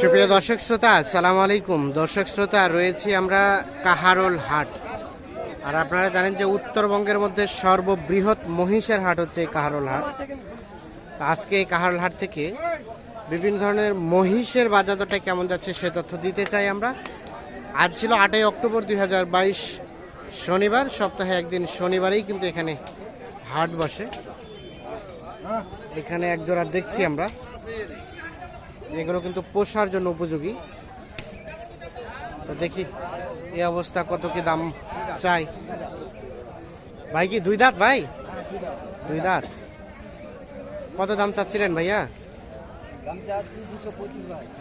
সুপ্রিয় দর্শক শ্রোতা সালাম আলাইকুম। দর্শক শ্রোতা, রয়েছি আমরা কাহারোল হাট। আর আপনারা জানেন যে উত্তরবঙ্গের মধ্যে সর্ববৃহৎ মহিষের হাট হচ্ছে এই কাহারোল হাট। আজকে এই কাহারোল হাট থেকে বিভিন্ন ধরনের মহিষের বাজার দরটা কেমন যাচ্ছে সে তথ্য দিতে চাই আমরা। আজ ছিল আটই অক্টোবর দুই হাজার বাইশ, শনিবার। সপ্তাহে একদিন শনিবারেই কিন্তু এখানে হাট বসে। এখানে একজোড়া দেখছি আমরা। এগুলো কিন্তু পোষার জন্য উপযোগী। তো দেখি এই অবস্থা কত কি দাম চাই। ভাই কি দুই দাঁত ভাই? দুই দাঁত। কত দাম চাচ্ছিলেন ভাইয়া?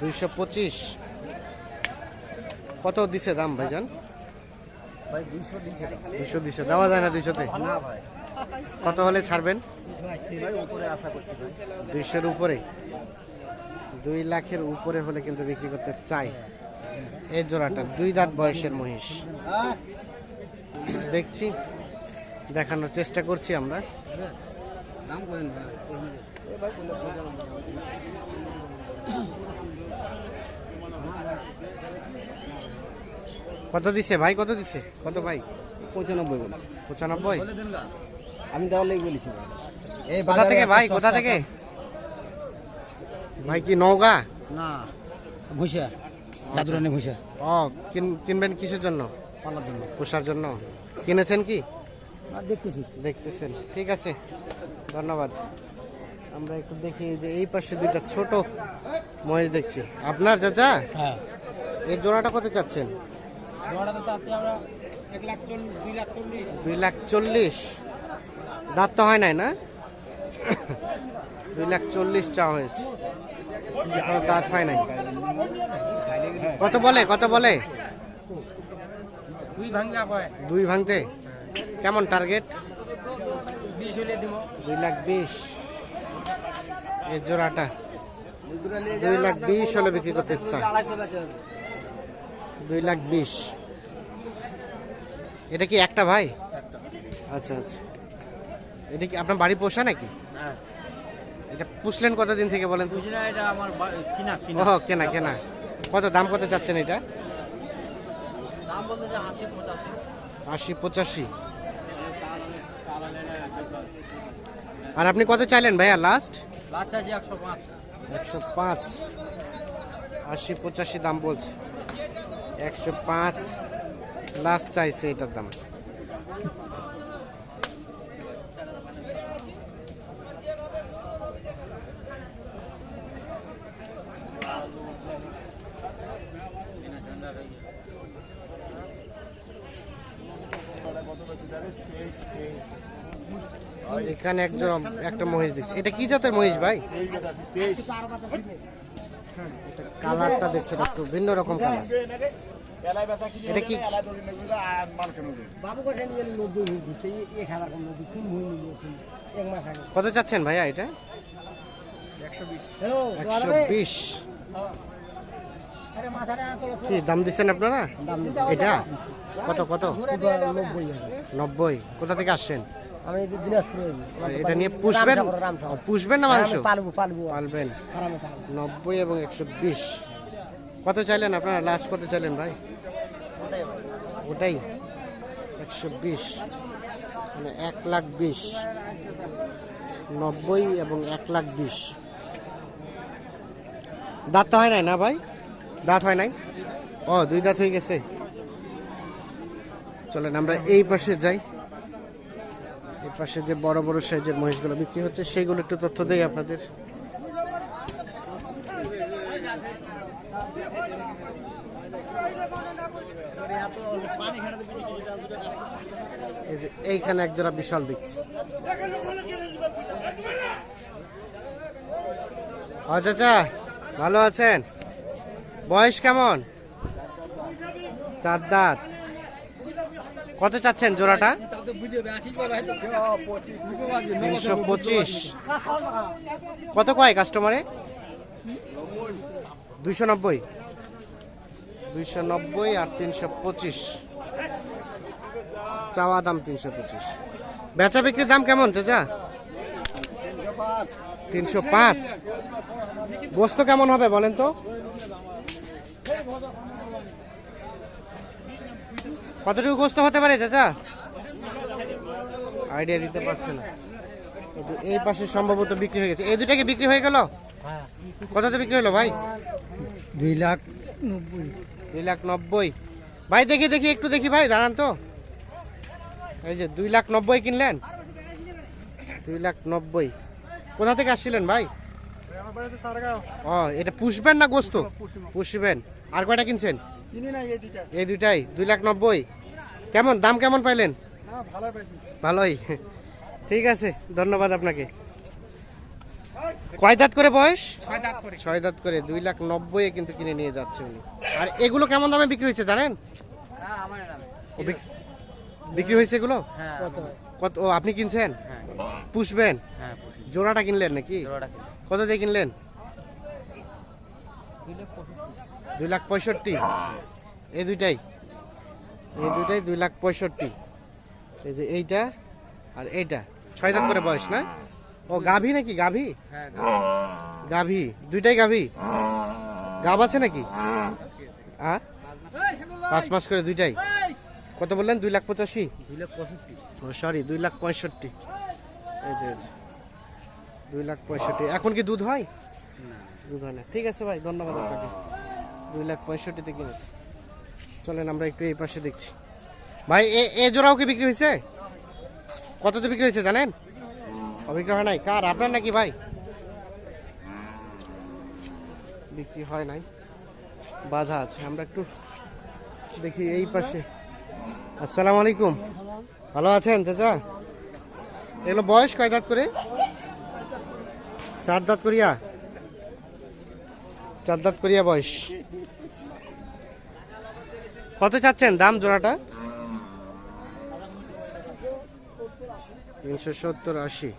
দুইশো পঁচিশ। কত দিছে দাম ভাইজান? ভাই দুইশো দিছে দেওয়া যায় না দুইশোতে? কত হলে ছাড়বেন? দুইশোর উপরে। দুই লাখের উপরে হলে কিন্তু বিক্রি করতে চাই। এই জোড়াটা দুই দাঁত বয়সের মহিষ। দেখছি দেখানোর চেষ্টা করছি আমরা। কত দিছে ভাই? কত দিছে? কত ভাই? পঁচানব্বই বলছি। পঁচানব্বই? আমি লেগে বলেছি কোথা থেকে ভাই? কোথা থেকে? ভাই কি নওগা? না ভুষা চাদুরানি ভুষা ও কিন- কিনবেন কিসের জন্য? পালার জন্য। পোষার জন্য। কিনেছেন কি? দেখতেছি। দেখতেছেন। ঠিক আছে ধন্যবাদ। আমরা একটু দেখি যে এই পাশে দুইটা ছোট মহিষ দেখছি। আপনার চাচা? হ্যাঁ। এই জোড়াটা কত চাচ্ছেন? দুই লাখ চল্লিশ। দাঁত তো হয় নাই না? দুই লাখ চল্লিশ চাওয়া হয়েছে দাঁত হয় নাই। কত বলে কত বলে? দুই ভাঙতে? কেমন টার্গেট দুই লাখ বিশ। এই জোড়াটা। দুই লাখ বিশ হলে বিক্রি করতে চান দুই লাখ বিশ। এটা কি একটা ভাই? আচ্ছা আচ্ছা। এটা কি আপনার বাড়ি পোষা নাকি? হ্যাঁ। এটা পুষলেন কতদিন থেকে বলেন তো? এটা আমার কিনা কিনা। ও কেনা কেনা। কত দাম কত চাচ্ছেন এটা? দাম বলতে যে আশি পঁচাশি। আশি পঁচাশি। আর আপনি কত চাইলেন ভাইয়া লাস্ট একশো পাঁচ। আশি পঁচাশি দাম বলছে। একশো পাঁচ। লাস্ট চাইছে এটার দাম। এখানে একজন একটা মহিষ দেখছি। এটা কি জাতের মহিষ ভাই? কালারটা দেখছেন একটু ভিন্ন রকম কালার। এটা কি? কত চাচ্ছেন ভাইয়া এটা? একশো বিশ। কি দাম দিচ্ছেন আপনারা? এটা? কত কত? নব্বই। কোথা থেকে আসছেন? আমি এটা নিয়ে পুষবেন? পুষবেন না মাংস? পালবো পালবো। পালবেন। নব্বই এবং একশো বিশ। কত চাইলেন আপনারা? লাস্ট কত চাইলেন ভাই? ওটাই একশো বিশ। মানে এক লাখ বিশ। নব্বই এবং এক লাখ বিশ। দাঁত হয় নাই না ভাই? দাঁত হয় নাই? ও, দুই দাঁত হয়ে গেছে। চলেন, আমরা এই পাশে যাই। এই পাশে যে বড় বড় সাইজের মহিষগুলো বিক্রি হচ্ছে সেইগুলো একটু তথ্য দেই আপনাদের। এই যে এইখানে এক জোড়া বিশাল দেখছি। চাচা, ভালো আছেন? বয়স কেমন? চার দাঁত। কত চাচ্ছেন জোড়াটা? তিনশো পঁচিশ। কত কয় কাস্টমারে? দুইশো নব্বই। দুইশো নব্বই আর তিনশো পঁচিশ। চাওয়া দাম তিনশো পঁচিশ। বেচা বিক্রির দাম কেমন, চাচা? তিনশো পাঁচ। বস্তু কেমন হবে বলেন তো? কতটুকু গোস্ত হতে পারে চাচা? আইডিয়া দিতে পারছে না। এই পাশে সম্ভবত বিক্রি হয়ে গেছে। এই দুটা কি বিক্রি হয়ে গেল? কততে বিক্রি হলো ভাই? দুই লাখ নব্বই। দুই লাখ নব্বই। ভাই দেখি দেখি একটু দেখি ভাই দাঁড়ান তো। এই যে দুই লাখ নব্বই কিনলেন? দুই লাখ নব্বই। কোথা থেকে আসছিলেন ভাই? ও এটা পুষবেন না গোস্ত? পুষবেন। আর কয়টা কিনছেন? এই দুইটাই দুই লাখ নব্বই। কেমন দাম কেমন পাইলেন? ভালোই ঠিক আছে ধন্যবাদ আপনাকে। কয় দাঁত করে বয়স? ছয় দাঁত করে। দুই লাখ নব্বই কিন্তু কিনে নিয়ে যাচ্ছে উনি। আর এগুলো কেমন দামে বিক্রি হয়েছে জানেন? হ্যাঁ বিক্রি হয়েছে এগুলো? হ্যাঁ কত ও আপনি কিনছেন? হ্যাঁ। পুষবেন? হ্যাঁ জোড়াটা কিনলেন নাকি? কত দিয়ে কিনলেন? দুই লাখ পঁয়ষট্টি। এই দুইটাই? এই দুটাই দুই লাখ পঁয়ষট্টি। এই যে এইটা আর এইটা। ছয় দাঁত করে বয়স না? ও গাভী নাকি? গাভী? হ্যাঁ গাভী। দুইটাই গাভী? গাভ আছে নাকি? আ? পাঁচ মাস করে দুইটাই। কত বললেন? দুই লাখ পঁচাশি? দুই লাখ পঁয়ষট্টি। সরি দুই লাখ পঁয়ষট্টি। এই যে এই যে। দুই লাখ পঁয়ষট্টি। এখন কি দুধ হয়? দুধ হয় না। ঠিক আছে ভাই ধন্যবাদ আপনাকে। দুই লাখ পঁয়ষট্টিতে কিনেছি চলেন আমরা একটু এই পাশে দেখছি। ভাই এ জোড়াও কি বিক্রি হয়েছে? কততে বিক্রি হয়েছে জানেন? অবিক্রি হয় নাই। কার? আপনার নাকি ভাই? বিক্রি হয় নাই। বাধা আছে আমরা একটু দেখি এই পাশে। আসসালামু আলাইকুম। ভালো আছেন চাচা? এগুলো বয়স কয় দাঁত করে? চার দাঁত করিয়া? চার দাঁত করিয়া বয়স। কত চাচ্ছেন দাম জোড়াটা? তিনশো সত্তর আশি।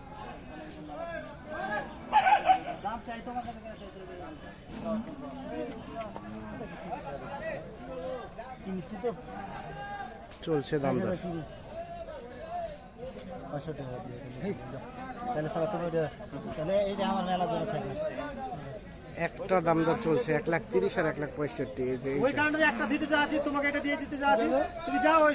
চলছে দাম দর। তাহলে সারা তুমি তাহলে এই যে আমার মেলা ধরে থাকে। একটা দাম দর চলছে এক লাখ তিরিশ আর এক লাখ পঁয়ষট্টি যে একটা দিতে চাচ্ছি তুমি যাও ওই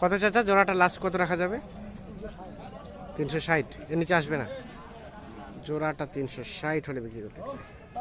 কত চাচা? জোড়াটা লাস্ট কত রাখা যাবে? তিনশো ষাট। এ নিচে আসবে না। জোড়াটা তিনশো ষাট হলে বিক্রি করতে চাই।